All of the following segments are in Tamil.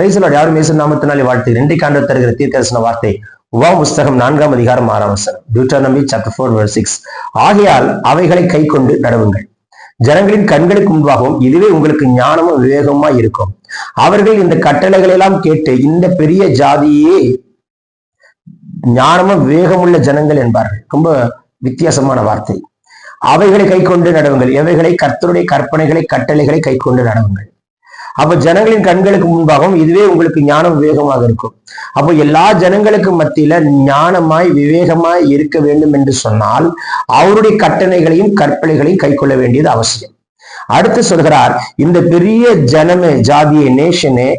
பிரைசலோட யாரும் இயேசு நாமத்தினாலே வாழ்த்து. ரெண்டை காண்டு தருகிற தீர்க்கரசன வார்த்தை உவா புஸ்தகம் நான்காம் அதிகாரம் ஆறாம் வசனம். டியூட்டானமி சாப்டர் ஃபோர் சிக்ஸ் ஆகையால் அவைகளை கை கொண்டு நடவுங்கள். ஜனங்களின் கண்களுக்கு முன்பாகவும் இதுவே உங்களுக்கு ஞானமும் விவேகமா இருக்கும். அவர்கள் இந்த கட்டளைகள் எல்லாம் கேட்டு இந்த பெரிய ஜாதியே ஞானமும் விவேகமுள்ள ஜனங்கள் என்பார்கள். ரொம்ப வித்தியாசமான வார்த்தை. அவைகளை கை கொண்டு நடவுங்கள். எவைகளை கர்த்தருடைய கற்பனைகளை கட்டளைகளை கை கொண்டு நடவுங்கள். அப்ப ஜனங்களின் கண்களுக்கு முன்பாகவும் இதுவே உங்களுக்கு ஞானம் விவேகமாக இருக்கும். அப்போ எல்லா ஜனங்களுக்கு மத்தியில ஞானமாய் விவேகமாய் இருக்க வேண்டும் என்று சொன்னால் அவருடைய கட்டளைகளையும் கற்பனைகளையும் கை கொள்ள வேண்டியது அவசியம். அடுத்து சொல்கிறார் இந்த பெரிய ஜனமே ஜாதியே நேஷனே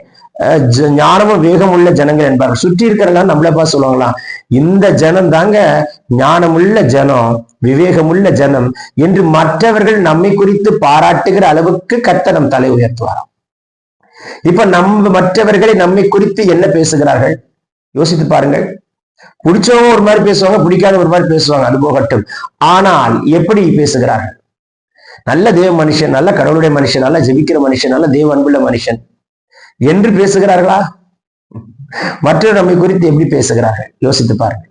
ஞானமும் வேகம் உள்ள ஜனங்கள் என்பார்கள். சுற்றி இருக்கிறதெல்லாம் நம்மள பா சொல்லுவாங்களாம் இந்த ஜனம் தாங்க ஞானமுள்ள ஜனம் விவேகமுள்ள ஜனம் என்று மற்றவர்கள் நம்மை குறித்து பாராட்டுகிற அளவுக்கு கர்த்தர் நம் தலை உயர்த்துவாராம். இப்ப நம்ம மற்றவர்களை நம்மை குறித்து என்ன பேசுகிறார்கள்? யோசித்து பாருங்கள். பிடிச்சவங்க ஒரு மாதிரி பேசுவாங்க பிடிக்காத ஒரு மாதிரி பேசுவாங்க அது போகட்டும். ஆனால் எப்படி பேசுகிறார்கள்? நல்ல தேவ மனுஷன் நல்ல கடவுளுடைய மனுஷன் நல்ல ஜெபிக்கிற மனுஷன் நல்ல தேவ அன்புள்ள மனுஷன். என்று பேசுகிறார்களா? மற்றவர் நம்மை குறித்து எப்படி பேசுகிறார்கள்? யோசித்து பாருங்கள்.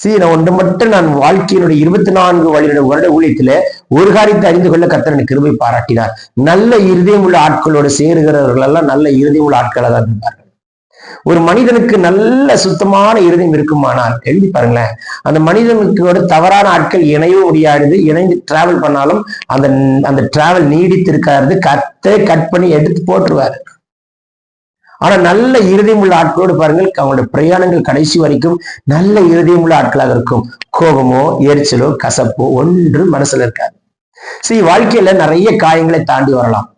சரி நான் ஒன்று மட்டும் நான் வாழ்க்கையினுடைய இருபத்தி நான்கு வருட வருட ஊழியத்தில் ஒரு காரியத்தை அறிந்து கொள்ள கர்த்தர் எனக்கு கிருபை பாராட்டினார். நல்ல இருதயம் உள்ள ஆட்களோடு சேருகிறவர்கள் எல்லாம் நல்ல இருதயம் உள்ள ஆட்களாக தான் இருந்தார்கள். ஒரு மனிதனுக்கு நல்ல சுத்தமான இருதயம் இருக்குமானால் எழுதி பாருங்களேன். அந்த மனிதனுக்கு தவறான ஆட்கள் இணையவும் முடியாது. இணைந்து டிராவல் பண்ணாலும் அந்த அந்த டிராவல் நீடித்து இருக்காது கத்தை கட் பண்ணி எடுத்து போட்டுருவாரு. ஆனா நல்ல இருதயம் உள்ள ஆட்களோடு பாருங்கள் அவங்களோட பிரயாணங்கள் கடைசி வரைக்கும் நல்ல இருதயம் உள்ள ஆட்களாக இருக்கும். கோபமோ எரிச்சலோ கசப்போ ஒன்று மனசுல இருக்காது. சரி வாழ்க்கையில நிறைய காயங்களை தாண்டி வரலாம்.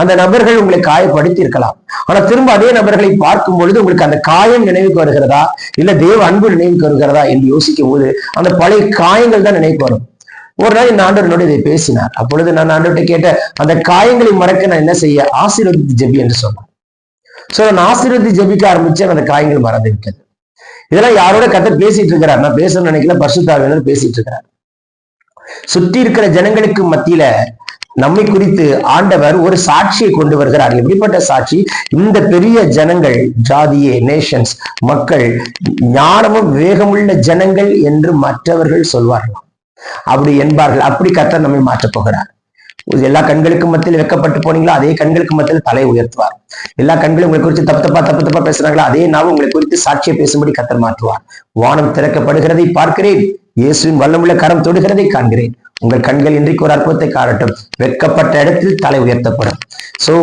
அந்த நபர்கள் உங்களை காயப்படுத்தி இருக்கலாம். ஆனா திரும்ப அதே நபர்களை பார்க்கும் பொழுது உங்களுக்கு அந்த காயம் நினைவுக்கு வருகிறதா? இல்ல தேவ அன்பு நினைவுக்கு வருகிறதா? என்று யோசிக்கும் போது அந்த பழைய காயங்கள் தான் நினைவுக்கு வரும். ஒரு நாள் இந்த ஆண்டவரோட இதை பேசினார். அப்பொழுது நான் ஆண்டவர்கிட்ட கேட்ட அந்த காயங்களை மறக்க நான் என்ன செய்ய? ஆசீர்வதித்து ஜெபி என்று சொன்னேன் சோ நான் ஆசீர்வதி ஜெபிக்க ஆரம்பிச்சேன் அந்த காயங்கள் மறந்து விட்டது. இதெல்லாம் யாரோட கதை பேசிட்டு இருக்கிறார் நான் பேசணும்னு நினைக்கல. பரிசுத்தாவினர் பேசிட்டு இருக்கிறார் சுற்றி இருக்கிற ஜனங்களுக்கு மத்தியில நம்மை குறித்து ஆண்டவர் ஒரு சாட்சியை கொண்டு வருகிறார். எப்படிப்பட்ட சாட்சி? இந்த பெரிய ஜனங்கள் ஜாதியே நேஷன்ஸ் மக்கள் ஞானமும் வேகமுள்ள ஜனங்கள் என்று மற்றவர்கள் சொல்வார்கள் அப்படி என்பார்கள். அப்படி கத்த நம்மை மாற்றப் போகிறார். எல்லா கண்களுக்கு மத்தியில் வெக்கப்பட்டு போனீங்களோ? அதே கண்களுக்கு மத்தியில் தலை உயர்த்துவார். எல்லா கண்களும் உங்களை குறித்து தப்பு தப்பா தப்பு தப்பா பேசுறாங்களோ? அதே நாவும் உங்களை குறித்து சாட்சியை பேசும்படி கத்தர் மாற்றுவார். வானம் திறக்கப்படுகிறதை பார்க்கிறேன். இயேசுவின் வல்லமுள்ள கரம் தொடுகிறதை காண்கிறேன். உங்கள் கண்கள் இன்றைக்கு ஒரு அற்புதத்தை காணட்டும். வெட்கப்பட்ட இடத்தில் தலை உயர்த்தப்படும். சோ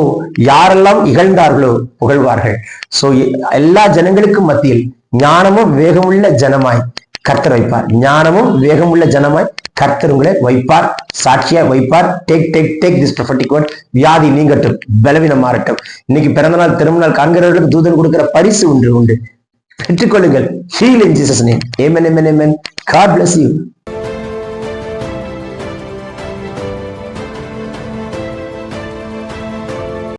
யாரெல்லாம் இகழ்ந்தார்களோ புகழ்வார்கள். சோ எல்லா ஜனங்களுக்கும் மத்தியில் ஞானமும் வேகமுள்ள ஜனமாய் கர்த்தர் வைப்பார். ஞானமும் வேகமுள்ள ஜனமாய் கர்த்தர் உங்களை வைப்பார் சாட்சியா வைப்பார். Take take take this prophetic word வியாதி நீங்கட்டும் பலவீனம் மாறட்டும். இன்னைக்கு பிறந்தநாள் திருமணம் காண்கிறவர்களுக்கு தூதன் கொடுக்கிற பரிசு உண்டு உண்டு. பெற்றுக்கொள்ளுங்கள். Heal in Jesus name amen amen amen God bless you